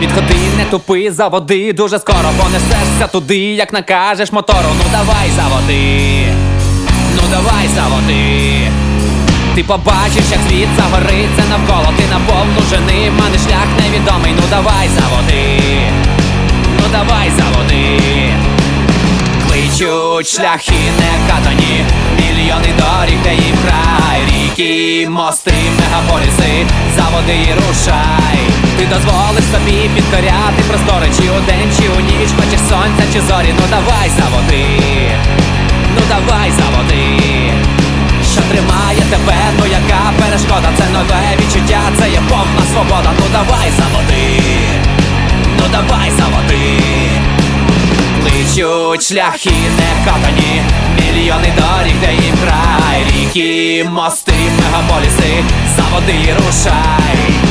Підходи, не тупи, заводи, дуже скоро понесешся туди, як накажеш мотору. Ну давай заводи, ну давай заводи. Ти побачиш, як світ загориться навколо, ти наповну жени, в мене шлях невідомий. Ну давай заводи, ну давай заводи. Кличуть шляхи не катані, мільйони доріг, де ріки, мости, мегаполіси, заводи і рушай. Ти дозволиш собі підкоряти простори, чи у чи у ніч, хочеш сонця, чи зорі, ну давай заводи, ну давай заводи. Що тримає тебе, ну яка перешкода, це нове відчуття, це є повна свобода, ну давай заводи, ну давай заводи. Кличуть шляхи не катані, ріки, мости, мегаполіси, заводи рушай.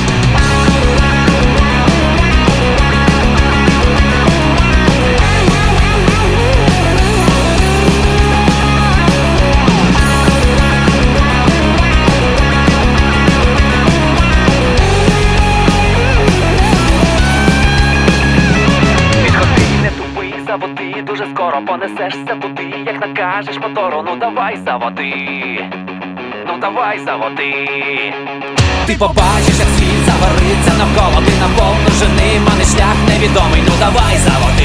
Дивишся води, дуже скоро понесешся туди, як накажеш мотору, ну давай заводи, ну давай заводи. Ти побачиш, як світ завариться навколо ти наповну жени, мене шлях невідомий, ну давай заводи.